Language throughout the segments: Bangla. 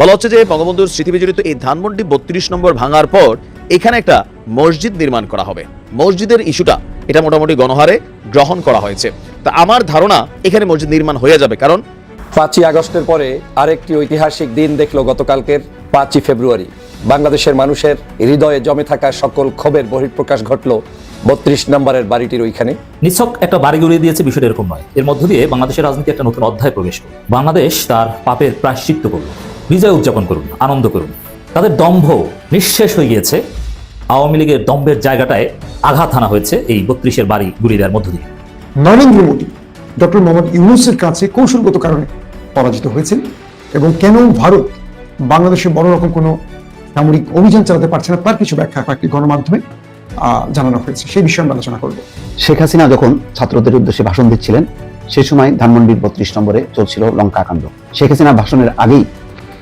বলা হচ্ছে যে বঙ্গবন্ধুর স্মৃতিবিজড়িত এই ধানমন্ডি বত্রিশ নম্বর ভাঙার পর এখানে একটা মসজিদ নির্মাণ করা হবে। মসজিদের ইস্যুটা এটা মোটামুটি গণহারে গ্রহণ করা হয়েছে। তা আমার ধারণা এখানে মসজিদ নির্মাণ হয়ে যাবে কারণ পাঁচই আগস্টের পরে আরেকটি ঐতিহাসিক দিন দেখল গতকালকের পাঁচই ফেব্রুয়ারি। বাংলাদেশের মানুষের হৃদয়ে জমে থাকা সকল ক্ষোভের বহিঃপ্রকাশ ঘটলো বত্রিশ নম্বরের বাড়িটির ওইখানে। নিছক একটা বাড়ি গড়িয়ে দিয়েছে বিষয়টা এরকম নয়। এর মধ্য দিয়ে বাংলাদেশের রাজনীতি একটা নতুন অধ্যায় প্রবেশ করল। বাংলাদেশ তার পাপের প্রায়শ্চিত্ত করল। বিজয় উদযাপন করুন আনন্দ করুন। তাদের দম্ভ নিঃশেষ হয়ে গিয়েছে। আওয়ামী লীগের দম্ভের জায়গাটায় আঘাত হানা হয়েছে এই বত্রিশের বাড়ি গুড়িয়ে দেওয়ার মধ্য দিয়ে। নরেন্দ্র মোদী ডক্টর মোহাম্মদ ইউনুসের কাছে কৌশলগত কারণে পরাজিত হয়েছেন এবং কেন ভারত বাংলাদেশে বড় রকম কোনো সামরিক অভিযান চালাতে পারছে না তার কিছু ব্যাখ্যা কয়েকটি গণমাধ্যমে আহ, জানানো হয়েছে। সেই বিষয়ে আমরা আলোচনা করব। শেখ হাসিনা যখন ছাত্রদের উদ্দেশ্যে ভাষণ দিচ্ছিলেন সেই সময় ধানমন্ডির বত্রিশ নম্বরে চলছিল লঙ্কাকাণ্ড শেখ হাসিনা ভাষণের আগেই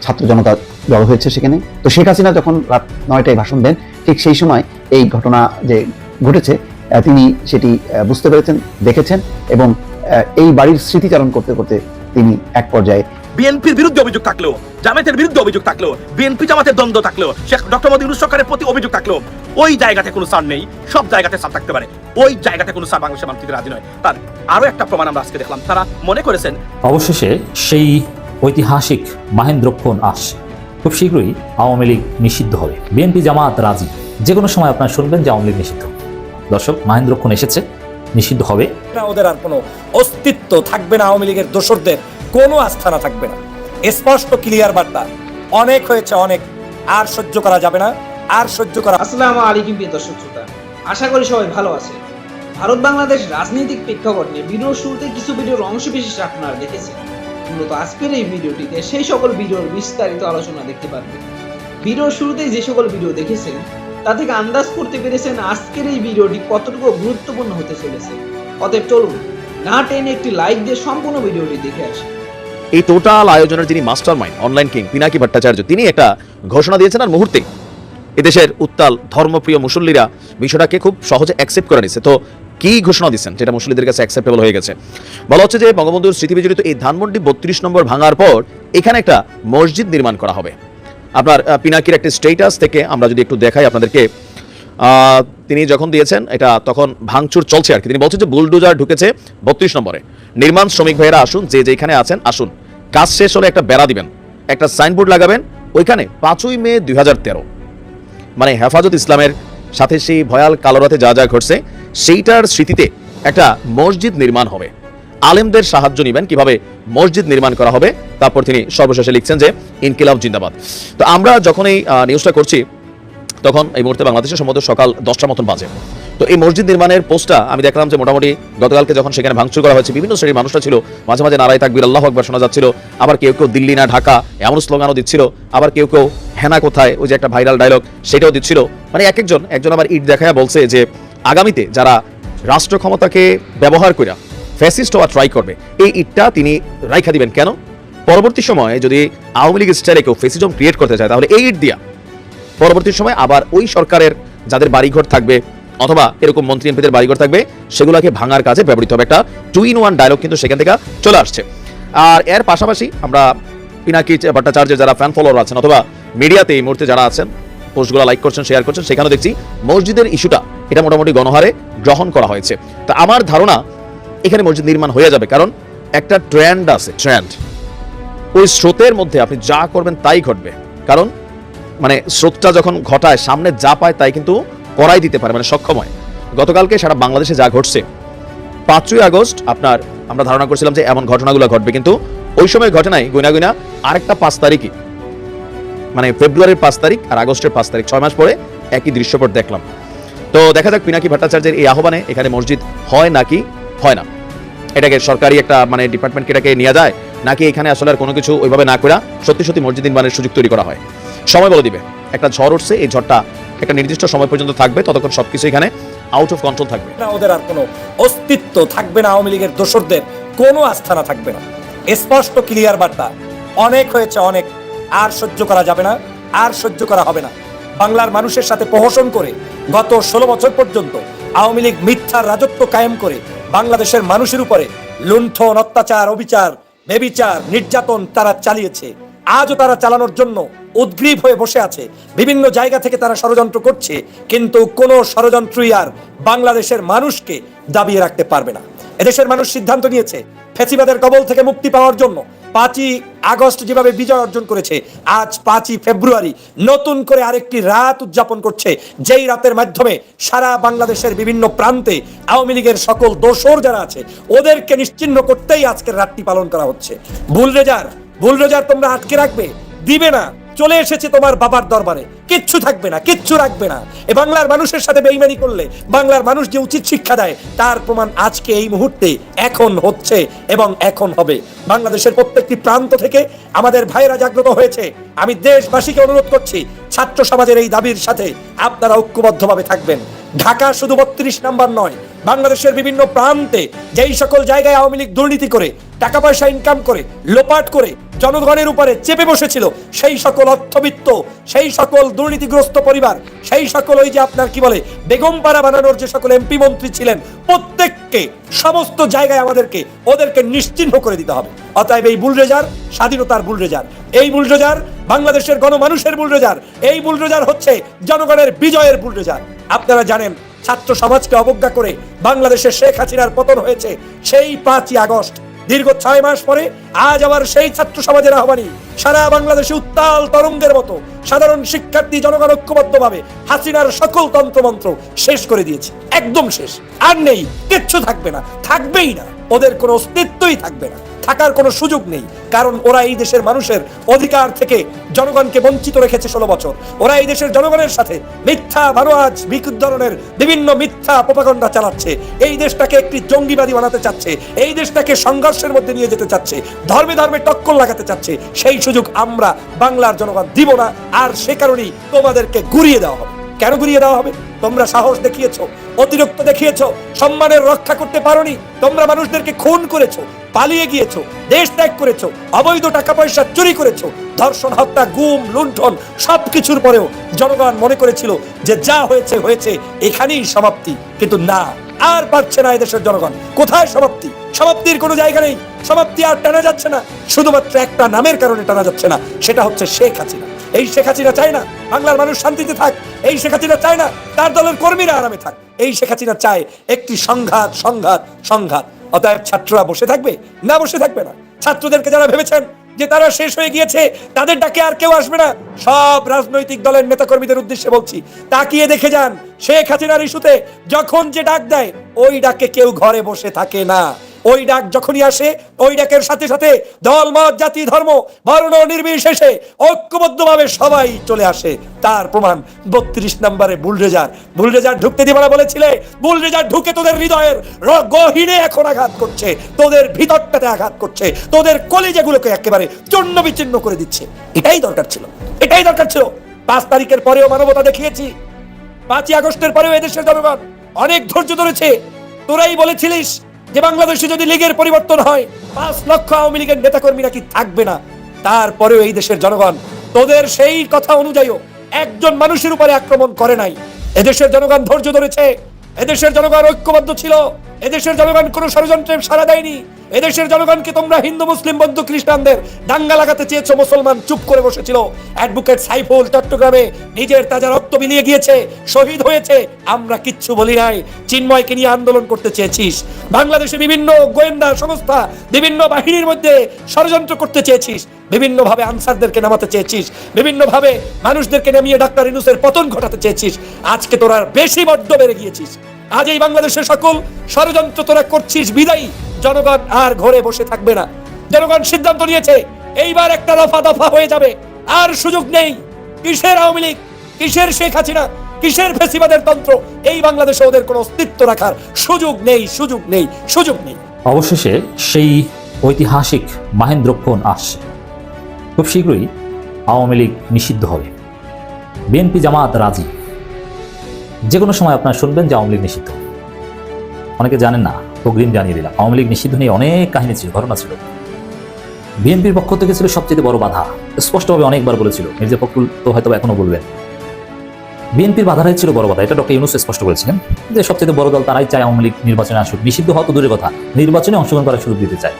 ছাত্র জনতা জড়ো হয়েছে সেখানে। তো শেখ হাসিনা যখন রাত নয়টায় ভাষণ দেন ঠিক সেই সময় এই ঘটনা যে ঘটেছে তিনি সেটি বুঝতে পেরেছেন দেখেছেন এবং এই বাড়ির স্মৃতিচারণ করতে করতে তিনি এক পর্যায়ে বিএনপির বিরুদ্ধে অভিযোগ থাকলেও জামাতের বিরুদ্ধে অভিযোগ থাকলেও বিএনপি জামাতের দ্বন্দ্ব থাকলেও শেখ ডক্টর মোদী ইউনুস সরকারের প্রতি অভিযোগ থাকলেও ওই জায়গাতে কোনো সার নেই সব জায়গাতে সার থাকতে পারে ওই জায়গাতে কোনো সার বাংলাদেশের মানুষ রাজি নয়। তার আরও একটা প্রমাণ আমরা আজকে দেখলাম তারা মনে করেছেন অবশেষে সেই ঐতিহাসিক মাহেন্দ্রক্ষণ আস। খুব শীঘ্রই আওয়ামী লীগ নিষিদ্ধ হবে। বিএনপি জামাত রাজি। যে কোনো সময় আপনারা শুনবেন যে আওয়ামী লীগ নিষিদ্ধ। দর্শক মাহেন্দ্রক্ষণ এসেছে। নিষিদ্ধ হবে। ওদের আর কোনো অস্তিত্ব থাকবে না আওয়ামী লীগের দোসরদের কোনো আস্থানা থাকবে না। স্পষ্ট ক্লিয়ার বার্তা। অনেক হয়েছে অনেক। আর সহ্য করা যাবে না। আর সহ্য করা আসসালামু আলাইকুম প্রিয় দর্শক শ্রোতা। আশা করি সবাই ভালো আছে। ভারত বাংলাদেশ রাজনৈতিক প্রেক্ষাপট নিয়ে ভিডিওর শুরুতে কিছু ভিডিওর অংশ বিশেষ আপনারা দেখেছেন। মূলত আজকের এই ভিডিওটিতে সেই সকল ভিডিওর বিস্তারিত আলোচনা দেখতে পারবেন ভিডিওর শুরুতে যে সকল ভিডিও দেখেছেন, তা থেকে আন্দাজ করতে পেরেছেন আজকের এই ভিডিওটি কতটুকু গুরুত্বপূর্ণ হতে চলেছে। অতএব চলুন, না টেনে একটি লাইক দিয়ে সম্পূর্ণ ভিডিওটি দেখে আসি। এই টোটাল আয়োজনের যিনি master mind online king Pinaki Bhattacharya, তিনি একটা ঘোষণা দিয়েছেন আর মুহূর্তে। এদেশের উত্তাল, ধর্মপ্রিয় মুসল্লিরা বিষয়টাকে খুব সহজে অ্যাকসেপ্ট করে নিচ্ছে। তো কি ঘোষণা দিচ্ছেন, যেটা মুসল্লিদের কাছে অ্যাকসেপ্টেবল হয়ে গেছে? বলা হচ্ছে যে বঙ্গবন্ধুর স্মৃতিবিজড়িত এই ধানমন্ডি বত্রিশ নম্বর ভাঙার পর এখানে একটা মসজিদ নির্মাণ করা হবে। আপনার পিনাকির একটি স্টেটাস থেকে আমরা যদি একটু দেখাই আপনাদেরকে তিনি যখন দিয়েছেন, এটা তখন ভাঙচুর চলছে আর কি। তিনি বলছেন যে বুলডোজার ঢুকেছে বত্রিশ নম্বরে। নির্মাণ শ্রমিক ভাইয়েরা আসুন, যে যেখানে আছেন, আসুন। কাজ শেষ হলে একটা বেড়া দিবেন, একটা সাইনবোর্ড লাগাবেন, ওইখানে পাঁচই মে দুই হাজার তেরো। মানে হেফাজত ইসলামের সাথে সেই ভয়াল কালোরাতে যা যা ঘটছে সেইটার স্মৃতিতে একটা মসজিদ নির্মাণ হবে। আলেমদের সাহায্য নেবেন কীভাবে মসজিদ নির্মাণ করা হবে, তারপর তিনি সর্বশেষে লিখছেন যে, ইনকিলাব জিন্দাবাদ। তো আমরা যখন এই নিউজটা করছি, তখন এই মুহূর্তে বাংলাদেশে সম্ভবত সকাল দশটার মতন বাজে। তো এই মসজিদ নির্মাণের পোস্টটা আমি দেখলাম যে মোটামুটি গতকালকে যখন সেখানে ভাঙচুর করা হয়েছে, বিভিন্ন শ্রেণির মানুষরা ছিল। মাঝে মাঝে নারায় তাকবির, আল্লাহ আকবার শোনা যাচ্ছিল। আবার কেউ কেউ দিল্লি না, ঢাকা, এমন স্লোগানও দিচ্ছিল। আবার কেউ কেউ হেনা কোথায়, ওই যে একটা ভাইরাল ডায়লগ সেটাও দিচ্ছিল। মানে এক একজন একজন আবার ইট দেখায় বলছে যে আগামীতে যারা রাষ্ট্র ক্ষমতাকে ব্যবহার করে ফ্যাসিস্ট হওয়া ট্রাই করবে, এই ইটটা তিনি রাইখা দিবেন কেন? পরবর্তী সময়ে যদি আওয়ামী লীগ স্টাইলে কেউ ফেসিজম ক্রিয়েট করতে চায়, তাহলে এই ইট দিয়া। পরবর্তী সময় আবার ওই সরকারের যাদের বাড়িঘর থাকবে, অথবা এরকম মন্ত্রী এমপিদের বাড়িঘর থাকবে, সেগুলোকে ভাঙার কাজে ব্যবহৃত হবে। একটা টু ইন ওয়ান ডায়লগ কিন্তু সেখান থেকে চলে আসছে। আর এর পাশাপাশি আমরা পিনাকি ভট্টাচার্যের যারা ফ্যান ফলোয়ার আছেন, অথবা মিডিয়াতে এই মুহূর্তে যারা আছেন পোস্টগুলো লাইক করছেন শেয়ার করছেন, সেখানেও দেখছি মসজিদের ইস্যুটা এটা মোটামুটি গণহারে গ্রহণ করা হয়েছে। তা আমার ধারণা এখানে মসজিদ নির্মাণ হয়ে যাবে, কারণ একটা ট্রেন্ড আছে ট্রেন্ড ওই স্রোতের মধ্যে আপনি যা করবেন তাই ঘটবে। কারণ মানে স্রোতটা যখন ঘটায়, সামনে যা পায় তাই কিন্তু করাই দিতে পারে মানে সক্ষম হয়। গতকালকে সারা বাংলাদেশে যা ঘটছে, পাঁচই আগস্ট আপনার, আমরা ধারণা করছিলাম যে এমন ঘটনাগুলো ঘটবে, কিন্তু ওই সময় ঘটনায় গুনা গুনা আরেকটা পাঁচ তারিখই। মানে ফেব্রুয়ারির পাঁচ তারিখ আর আগস্টের পাঁচ তারিখ, ছয় মাস পরে একই দৃশ্যপট দেখলাম। তো দেখা যাক পিনাকি ভট্টাচার্যের এই আহ্বানে এখানে মসজিদ হয় নাকি হয় না। এটাকে সরকারি একটা মানে ডিপার্টমেন্টকে এটাকে নিয়ে যায়, নাকি এখানে আসলে আর কোনো কিছু ওইভাবে না করে, সত্যি সত্যি মসজিদ নির্মাণের সুযোগ তৈরি করা হয়। সময় বলে দিবে। একটা ঝড় উঠছে, এই ঝড়টা একটা নির্দিষ্ট সময় পর্যন্ত থাকবে, ততক্ষণ সবকিছু এখানে আউট অফ কন্ট্রোল থাকবে। না, ওদের আর কোনো অস্তিত্ব থাকবে না আওয়ামী লীগের দোসরদের কোনো আস্থানা থাকবে না। স্পষ্ট ক্লিয়ার বার্তা, অনেক হয়েছে, অনেক আর সহ্য করা যাবে না, আর সহ্য করা হবে না। বাংলার মানুষের সাথে প্রহসন করে গত ষোলো বছর পর্যন্ত আওয়ামী লীগ মিথ্যার রাজত্ব কায়েম করে বাংলাদেশের মানুষের উপরে লুণ্ঠন, অত্যাচার, অবিচার, বেবিচার, নির্যাতন তারা চালিয়েছে। আজও তারা চালানোর জন্য উদ্গ্রীব হয়ে বসে আছে। বিভিন্ন জায়গা থেকে তারা ষড়যন্ত্র করছে, কিন্তু কোনো ষড়যন্ত্রই আর বাংলাদেশের মানুষকে দাবিয়ে রাখতে পারবে না। এদেশের মানুষ সিদ্ধান্ত নিয়েছে ফেসিবাদের কবল থেকে মুক্তি পাওয়ার জন্য পাঁচই আগস্ট যেভাবে বিজয় অর্জন করেছে, আজ পাঁচই ফেব্রুয়ারি নতুন করে আরেকটি রাত উদযাপন করছে, যেই রাতের মাধ্যমে সারা বাংলাদেশের বিভিন্ন প্রান্তে আওয়ামী লীগের সকল দোষর যারা আছে, ওদেরকে নিশ্চিহ্ন করতেই আজকের রাতটি পালন করা হচ্ছে। ভুল রেজার ভুল রেজার তোমরা আটকে রাখবে? দিবে না। চলে এসেছে তোমার বাবার দরবারে। কিচ্ছু থাকবে না, কিচ্ছু রাখবে না। এ বাংলার মানুষের সাথে বেইমানি করলে, বাংলার মানুষ যে উচিত শিক্ষা দেয়, তার প্রমাণ আজকে এই মুহূর্তে এখন হচ্ছে এবং এখন হবে। বাংলাদেশের প্রত্যেকটি প্রান্ত থেকে আমাদের ভাইরা জাগ্রত হয়েছে। আমি দেশবাসীকে অনুরোধ করছি, ছাত্র সমাজের এই দাবির সাথে আপনারা ঐক্যবদ্ধভাবে থাকবেন। ঢাকা শুধু বত্রিশ নাম্বার নয় বাংলাদেশের বিভিন্ন প্রান্তে যেই সকল জায়গায় আওয়ামী লীগ দুর্নীতি করে, টাকা পয়সা ইনকাম করে, লোপাট করে, জনগণের উপরে চেপে বসেছিল, সেই সকল অর্থবিত্ত, সেই সকল দুর্নীতিগ্রস্ত পরিবার, সেই সকল ওই যে আপনার কি বলে, বেগমপাড়া বানানোর যে সকল এমপি মন্ত্রী ছিলেন, প্রত্যেককে, সমস্ত জায়গায় আমাদেরকে, ওদেরকে নিশ্চিহ্ন করে দিতে হবে। অতএব এই বুলরেজার স্বাধীনতার বুলরেজার এই বুলরেজার বাংলাদেশের গণমানুষের বুলরেজার এই বুলরেজার হচ্ছে জনগণের বিজয়ের বুলরেজার আপনারা জানেন ছাত্র সমাজকে অবজ্ঞা করে বাংলাদেশের শেখ হাসিনার পতন হয়েছে সেই পাঁচই আগস্ট। দীর্ঘ ছয় মাস পরে আজ আবার সেই ছাত্র সমাজের আহ্বানী। সারা বাংলাদেশে উত্তাল তরঙ্গের মতো সাধারণ শিক্ষার্থী জনগণ ঐক্যবদ্ধভাবে হাসিনার সকল তন্ত্রমন্ত্র শেষ করে দিয়েছে। একদম শেষ। আর নেই, কিচ্ছু থাকবে না, থাকবেই না। ওদের কোনো অস্তিত্বই থাকবে না। থাকার কোনো সুযোগ নেই। কারণ ওরা এই দেশের মানুষের অধিকার থেকে জনগণকে বঞ্চিত রেখেছে ষোলো বছর। ওরা এই দেশের জনগণের সাথে মিথ্যা, ভানোয়াজ বিকুদ্ধরণের বিভিন্ন মিথ্যা প্রপাগণ্ডা চালাচ্ছে। এই দেশটাকে একটি জঙ্গিবাদী বানাতে চাচ্ছে। এই দেশটাকে সংঘর্ষের মধ্যে নিয়ে যেতে চাচ্ছে। ধর্মে ধর্মে টক্কর লাগাতে চাচ্ছে। সেই সুযোগ আমরা বাংলার জনগণ দিব না, আর সে কারণেই তোমাদেরকে ঘুরিয়ে দেওয়া হবে। কেন ঘুরিয়ে দেওয়া হবে? তোমরা সাহস দেখিয়েছো, অতিরিক্ত দেখিয়েছো, সম্মানের রক্ষা করতে পারোনি, তোমরা মানুষদেরকে খুন করেছ, পালিয়ে গিয়েছো, দেশ ত্যাগ করেছ, অবৈধ টাকা পয়সা চুরি করেছ, ধর্ষণ, হত্যা, গুম, লুণ্ঠন, সবকিছুর পরেও জনগণ মনে করেছিল যে যা হয়েছে হয়েছে, এখানেই সমাপ্তি। কিন্তু না। আর পারছে না এদেশের জনগণ। কোথায় সমাপ্তি? সমাপ্তির কোনো জায়গা নেই। সমাপ্তি আর টানা যাচ্ছে না। শুধুমাত্র একটা নামের কারণে টানা যাচ্ছে না। সেটা হচ্ছে শেখ হাসিনা। এই শেখ হাসিনা চায় না বাংলার মানুষ শান্তিতে থাক। এই শেখ হাসিনা চায় না তার দলের কর্মীরা আরামে থাক। এই শেখ হাসিনা চায় একটি সংঘাত সংঘাত সংঘাত। অতএব ছাত্ররা বসে থাকবে? না, বসে থাকবে না। ছাত্রদেরকে যারা ভেবেছেন যে তারা শেষ হয়ে গিয়েছে, তাদের ডাকে আর কেউ আসবে না। সব রাজনৈতিক দলের নেতাকর্মীদের উদ্দেশ্যে বলছি, তাকিয়ে দেখে যান, শেখ হাসিনার ইস্যুতে যখন যে ডাক দেয়, ওই ডাকে কেউ ঘরে বসে থাকে না। ওই ডাক যখনই আসে, ওই ডাকের সাথে সাথে দল মত জাতি, ধর্ম, বর্ণ, নির্বিশেষে ঐক্যবদ্ধভাবে সবাই চলে আসে। তার প্রমাণ বত্রিশ নম্বরে বুলরেজার বুলরেজার ঢুকতে দিবা না বলেছিলে? বুলরেজার ঢুকে তোদের হৃদয়ের গহীনে এখন আঘাত করছে। তোদের ভিতরটাতে আঘাত করছে। তোদের কলিজাগুলোকে একেবারে চূর্ণ বিচ্ছিন্ন করে দিচ্ছে। এটাই দরকার ছিল। এটাই দরকার ছিল। পাঁচ তারিখের পরেও মানবতা দেখিয়েছি। পাঁচই আগস্টের পরেও এদেশের জনগণ অনেক ধৈর্য ধরেছে। তোরাই বলেছিলিস যে বাংলাদেশে যদি লীগের পরিবর্তন হয়, পাঁচ লক্ষ আওয়ামী লীগের নেতাকর্মীরা কি থাকবে না? তারপরেও এই দেশের জনগণ, তোদের সেই কথা অনুযায়ী একজন মানুষের উপরে আক্রমণ করে নাই। এদেশের জনগণ ধৈর্য ধরেছে, এদেশের জনগণ ঐক্যবদ্ধ ছিল, এদেশের জনগণ কোনো ষড়যন্ত্রে সারা দেয়নি। এদেশের জনগণকে তোমরা হিন্দু, মুসলিম বন্ধু খ্রিস্টানদের দাঙ্গা লাগাতে চেয়েছো? মুসলমান চুপ করে বসেছিল। অ্যাডভোকেট সাইফুল চট্টগ্রামে নিজের তাজা রক্ত বিলিয়ে গিয়েছে, শহীদ হয়েছে। আমরা কিচ্ছু বলি নাই, চিন্ময়কে নিয়ে আন্দোলন করতে চেয়েছিস। বাংলাদেশে বিভিন্ন গোয়েন্দা সংস্থা, বিভিন্ন বাহিনীর মধ্যে ষড়যন্ত্র করতে চেয়েছিস। বিভিন্নভাবে আনসারদেরকে নামাতে চেয়েছিস, বিভিন্নভাবে মানুষদেরকে নামিয়ে ডাক্তার ইনুসের পতন ঘটাতে চেয়েছিস, আজকে তোরা বেশি বড্ড বেড়ে গিয়েছিস। আজ এই বাংলাদেশের সকল ষড়যন্ত্র তোরা করছিস, বিদায়ী। জনগণ আর ঘরে বসে থাকবে না। জনগণ সিদ্ধান্ত নিয়েছে, এইবার একটা দফা দফা হয়ে যাবে। আর সুযোগ নেই। কিসের আওয়ামী লীগ? কিসের শেখ হাসিনা? কিসের ফেসিবাদের তন্ত্র? এই বাংলাদেশে ওদের কোনো অস্তিত্ব রাখার সুযোগ নেই সুযোগ নেই সুযোগ নেই। অবশেষে সেই ঐতিহাসিক মাহেন্দ্রক্ষণ আসছে। খুব শীঘ্রই আওয়ামী লীগ নিষিদ্ধ হবে। বিএনপি জামাত রাজি। যে কোনো সময় আপনারা শুনবেন যে আওয়ামী লীগ নিষিদ্ধ। অনেকে জানেন না, অগ্রিম জানিয়ে দিলাম, আওয়ামী লীগ নিষিদ্ধ নিয়ে অনেক কাহিনী ছিল, ঘটনা ছিল। বিএনপির পক্ষ থেকে ছিল সবচেয়ে বড় বাধা। স্পষ্টভাবে অনেকবার বলেছিল, মির্জা ফখরুল তো হয়তো এখনও বলবেন। বিএনপির বাধারাই ছিল বড় বাধা, এটা ডক্টর ইউনুস স্পষ্ট করেছিলেন যে সবচেয়ে বড় দল তারাই চায় আওয়ামী লীগ নির্বাচনে আসুক। নিষিদ্ধ হওয়া তো দূরের কথা, নির্বাচনে অংশগ্রহণ করার সুযোগ দিতে চায়।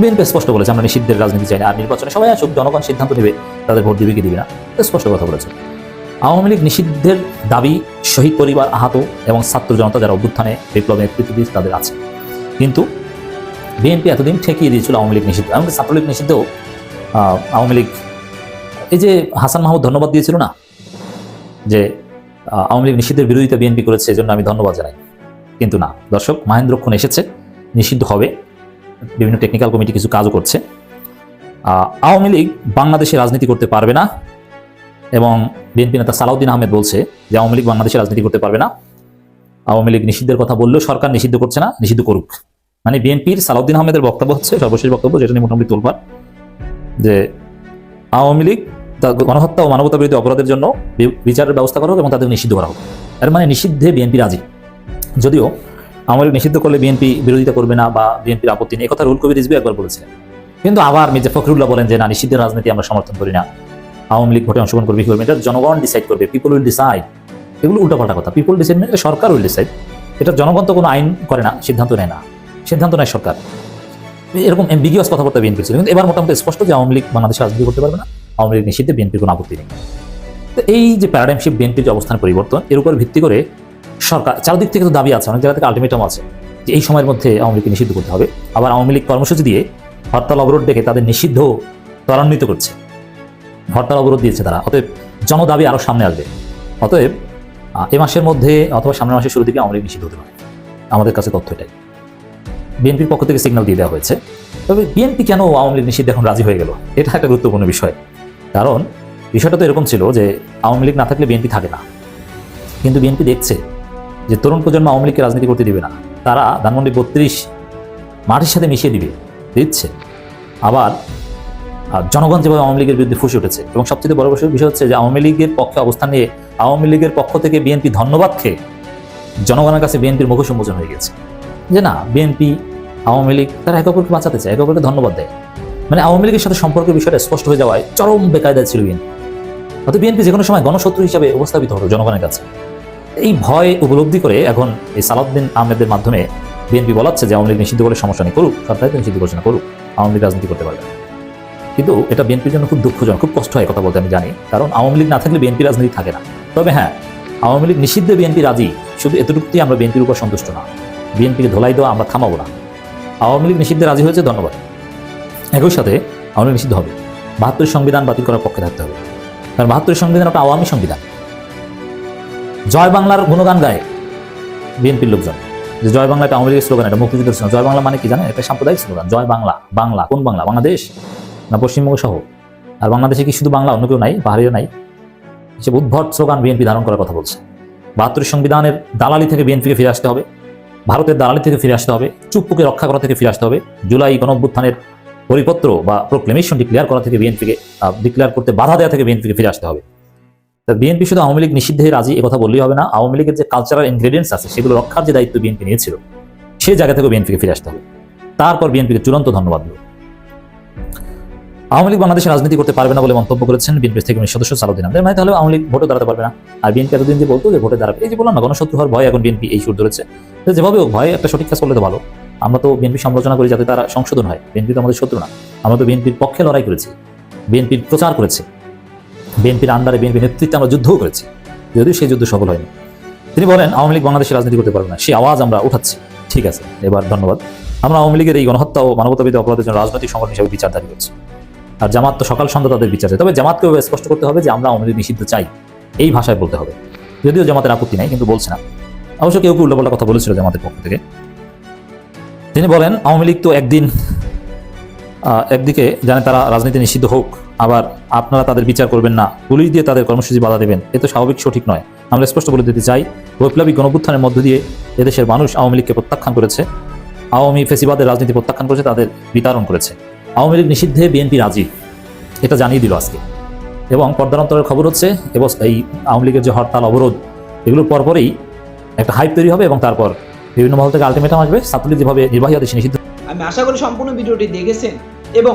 বিএনপি স্পষ্ট বলেছে, আমরা নিষিদ্ধের রাজনীতি চাই না। আর নির্বাচনে সবাই আসুক, জনগণ সিদ্ধান্ত নেবে, তাদের ভোট দিবে কি দিবে না। স্পষ্ট কথা বলেছে। আওয়ামী লীগ নিষিদ্ধের দাবি শহীদ পরিবার আহত এবং ছাত্র জনতা যারা অভ্যুত্থানে বিপ্লবে নেতৃত্ব দিয়েছে, তাদের আছে। কিন্তু বিএনপি এতদিন ঠেকিয়ে দিয়েছিল আওয়ামী লীগ নিষিদ্ধ। এমনকি ছাত্রলীগ নিষিদ্ধেও আওয়ামী লীগ, এই যে হাসান মাহমুদ ধন্যবাদ দিয়েছিল না? যে আওয়ামী লীগ নিষিদ্ধের বিরোধিতা বিএনপি করেছে, এজন্য আমি ধন্যবাদ জানাই। কিন্তু না, দর্শক মাহেন্দ্রক্ষণ এসেছে, নিষিদ্ধ হবে। বিভিন্ন টেকনিক্যাল কমিটি কিছু কাজও করছে। আওয়ামী লীগ বাংলাদেশে রাজনীতি করতে পারবে না এবং বিএনপি নেতা সালাউদ্দিন আহমেদ বলছে যে আওয়ামী লীগ বাংলাদেশে রাজনীতি করতে পারবে না। আওয়ামী লীগ নিষিদ্ধের কথা বললেও সরকার নিষিদ্ধ করছে না, নিষিদ্ধ করুক। মানে বিএনপির সালাউদ্দিন আহমেদের বক্তব্য হচ্ছে, সর্বশেষ বক্তব্য, যেটা নিয়ে মোটামুটি তোলপার যে আওয়ামী লীগ গণহত্যা ও মানবতা বিরোধী অপরাধের জন্য বিচারের ব্যবস্থা করা হোক এবং তাদের নিষিদ্ধ করা হোক। এর মানে নিষিদ্ধে বিএনপি রাজি। যদিও আওয়ামী লীগ নিষিদ্ধ করলে বিএনপি বিরোধিতা করবে না বা বিএনপির আপত্তি নেই। কথা রুল কবি রিজবি একবার বলেছিলেন। কিন্তু আবার মির্জা ফখরুল্লাহ বলেন যে, না নিষিদ্ধের রাজনীতি আমরা সমর্থন করি না। আওয়ামী লীগ ভোটে অংশগ্রহণ করবে করবে এটা জনগণ ডিসাইড করবে পিপল উইল ডিসাইড এগুলো উল্টাপাল্টা কথা। পিপল ডিসাইড মানে সরকার উইল ডিসাইড এটা জনগণ তো কোনো আইন করে না, সিদ্ধান্ত নেয় না। সিদ্ধান্ত নেয় সরকার। এরকম এমবিগিয়াস কথাবার্তা বিএনপি ছিল। কিন্তু এবার মোটামুটি স্পষ্ট যে আওয়ামী লীগ বাংলাদেশে রাজনীতি করতে পারবে না, আওয়ামী লীগ নিষিদ্ধে বিএনপির কোনো আপত্তি নেই। তো এই যে প্যারাডাইম বিএনপির যে অবস্থান পরিবর্তন, এর উপর ভিত্তি করে সরকার চারদিক থেকে তো দাবি আছে, অনেক জায়গা থেকে আলটিমেটাম আছে যে এই সময়ের মধ্যে আওয়ামী লীগকে নিষিদ্ধ করতে হবে। আবার আওয়ামী লীগ কর্মসূচি দিয়ে হরতাল অবরোধ ডেকে তাদের নিষিদ্ধ ত্বরান্বিত করছে। হরতাল অবরোধ দিয়েছে তারা। অতএব জনদাবি আরও সামনে আসবে। অতএব এ মাসের মধ্যে অথবা সামনের মাসের শুরু দিকে আওয়ামী লীগ নিষিদ্ধ হতে পারে। আমাদের কাছে তথ্য এটাই। বিএনপির পক্ষ থেকে সিগন্যাল দিয়ে দেওয়া হয়েছে। তবে বিএনপি কেন আওয়ামী লীগ নিষিদ্ধ এখন রাজি হয়ে গেল? এটা একটা গুরুত্বপূর্ণ বিষয়। কারণ বিষয়টা তো এরকম ছিল যে আওয়ামী লীগ না থাকলে বিএনপি থাকে না। কিন্তু বিএনপি দেখছে যে তরুণ প্রজন্ম আওয়ামী লীগকে রাজনীতি করতে দিবে না, তারা ধানমন্ডি বত্রিশ মাটির সাথে মিশিয়ে দিবে, দিচ্ছে। আবার জনগণ যেভাবে আওয়ামী লীগের বিরুদ্ধে ফুসে উঠেছে, এবং সবচেয়ে বড় বিষয় হচ্ছে যে আওয়ামী লীগের পক্ষে অবস্থান নিয়ে আওয়ামী লীগের পক্ষ থেকে বিএনপি ধন্যবাদ খেয়ে জনগণের কাছে বিএনপির মুখ সম্মোচন হয়ে গেছে। যে না, বিএনপি, আওয়ামী লীগ, তারা একে অপরকে বাঁচাতে চায়, একে অপরকে ধন্যবাদ দেয়। মানে আওয়ামী লীগের সাথে সম্পর্কের বিষয়টা স্পষ্ট হয়ে যাওয়ায় চরম বেকায়দায় ছিল বিএনপি। হয়তো বিএনপি যে কোনো সময় গণশত্রু হিসাবে উপস্থাপিত হতো জনগণের কাছে। এই ভয় উপলব্ধি করে এখন এই সালাউদ্দিন আহমেদের মাধ্যমে বিএনপি বলাচ্ছে যে আওয়ামী লীগ নিষিদ্ধ করে সমস্যা নেই করুক, সরকার নিষিদ্ধ ঘোষণা করুক, আওয়ামী লীগ রাজনীতি করতে পারবে কিন্তু এটা বিএনপির জন্য খুব দুঃখজনক, খুব কষ্ট হয় কথা বলতে আমি জানি, কারণ আওয়ামী লীগ না থাকলে বিএনপি রাজনীতি থাকে না। তবে হ্যাঁ আওয়ামী লীগ নিষিদ্ধে বিএনপি রাজি, শুধু এতটুকুতেই আমরা বিএনপির উপর সন্তুষ্ট না। বিএনপিকে ধোলাই দেওয়া আমরা থামাবো না। আওয়ামী লীগ নিষিদ্ধে রাজি হয়েছে, ধন্যবাদ। একই সাথে আওয়ামী লীগ নিষিদ্ধ হবে। বাহাত্তর সংবিধান বাতিল করার পক্ষে থাকতে হবে। কারণ বাহাত্তর সংবিধান একটা আওয়ামী সংবিধান। জয় বাংলার গুণগান গায় বিএনপির লোকজন। যে জয় বাংলা একটা আওয়ামী লীগের স্লোগান, এটা মুক্তিযুদ্ধের স্লোগান। জয় বাংলা মানে কি জানেন? একটা সাম্প্রদায়িক স্লোগান। জয় বাংলা বাংলা, কোন বাংলা? বাংলাদেশ না পশ্চিমবঙ্গ সহ? আর বাংলাদেশে কি শুধু বাংলা, অন্য কেউ নাই? পাহাড়িও নাই? সে উদ্ভট স্লোগান বিএনপি ধারণ করার কথা বলছে। বাহাত্তরের সংবিধানের দালালি থেকে বিএনপিকে ফিরে আসতে হবে। ভারতের দালালি থেকে ফিরে আসতে হবে। চুপ্পুকে রক্ষা করা থেকে ফিরে আসতে হবে। জুলাই গণঅভ্যুত্থানের পরিপত্র বা প্রোক্লেমেশন ডিক্লেয়ার করা থেকে বিএনপিকে ডিক্লেয়ার করতে বাধা দেওয়া থেকে বিএনপিকে ফিরে আসতে হবে। বিএনপি শুধু আওয়ামী লীগ নিষিদ্ধে রাজি কথা বললেই হবে না আওয়ামী লীগের যে কালচারাল ইনগ্রেডিয়েন্টস আছে সেগুলো রক্ষার যে দায়িত্ব বিএনপি নিয়েছিল সেই জায়গা থেকে বিএনপিকে ফিরে আসতে হবে তারপর বিএনপিকে চূড়ান্ত ধন্যবাদ দেব আওয়ামী লীগ বাংলাদেশে রাজনীতি করতে পারবে না বলে মন্তব্য করেছেন বিএনপি থেকে উনিশ সদস্য সালাউদ্দিন আহমেদ মানে তাহলে আওয়ামী লীগ ভোটে দাঁড়াতে পারবে না আর বিএনপি এতদিন যে বলতো যে ভোটে দাঁড়াবে এই যে বললাম না গণশত্রু হওয়ার ভয় এখন বিএনপি এই সুর ধরেছে যেভাবে হোক ভয় একটা সঠিক কাজ করলে তো ভালো আমরা তো বিএনপি সমালোচনা করি যাতে তারা সংশোধন হয় বিএনপি তো আমাদের শত্রু না আমরা তো বিএনপির পক্ষে লড়াই করেছি বিএনপির প্রচার করেছি বিএনপির আন্ডারে বিএনপি নেতৃত্বে আমরা যুদ্ধও করেছি। যদিও সেই যুদ্ধ সফল হয়নি। তিনি বলেন, আওয়ামী লীগ বাংলাদেশে রাজনীতি করতে পারবে না। সেই আওয়াজ আমরা উঠাচ্ছি। ঠিক আছে, এবার ধন্যবাদ। আমরা আওয়ামী লীগের এই গণহত্যা ও মানবতাবিধি অপরাধের জন্য রাজনৈতিক সংগঠন হিসেবে বিচার দাবি করছি আর জামাত তো সকাল সন্ধ্যা তাদের বিচার তবে জামাতকেও স্পষ্ট করতে হবে যে, আমরা আওয়ামী লীগ নিষিদ্ধ চাই। এই ভাষায় বলতে হবে। যদিও জামাতের আপত্তি নাই, কিন্তু বলছে না। অবশ্য কেউ কেউ উল্টোপাল্টা কথা বলেছিল জামাতের পক্ষ থেকে। তিনি বলেন, আওয়ামী লীগ তো একদিন একদিকে জানে তারা রাজনীতি নিষিদ্ধ হোক আবার আপনারা তাদের বিচার করবেন না। পুলিশ দিয়ে তাদের কর্মসূচি বাধা দেবেন। এ তো স্বাভাবিক, সঠিক নয়। আমরা স্পষ্ট বলে দিতে চাই বৈপ্লবিক গণপুত্থানের মধ্য দিয়ে এদেশের মানুষ আওয়ামী লীগকে প্রত্যাখ্যান করেছে। আওয়ামী ফেসিবাদের রাজনীতি প্রত্যাখ্যান করেছে, তাদের বিতাড়ন করেছে। আওয়ামী লীগ নিষিদ্ধে বিএনপি রাজি। এটা জানিয়ে দিল আজকে। এবং পর্দানন্তরের খবর হচ্ছে এবং এই আওয়ামী লীগের যে হরতাল, অবরোধ এগুলোর পরপরই একটা হাইপ তৈরি হবে এবং তারপর বিভিন্ন মহল থেকে আলটিমেটাম আসবে। ছাত্রলীগ যেভাবে নির্বাহী আদেশ নিষিদ্ধ আমি আশা করি সম্পূর্ণ ভিডিওটি দেখেছেন এবং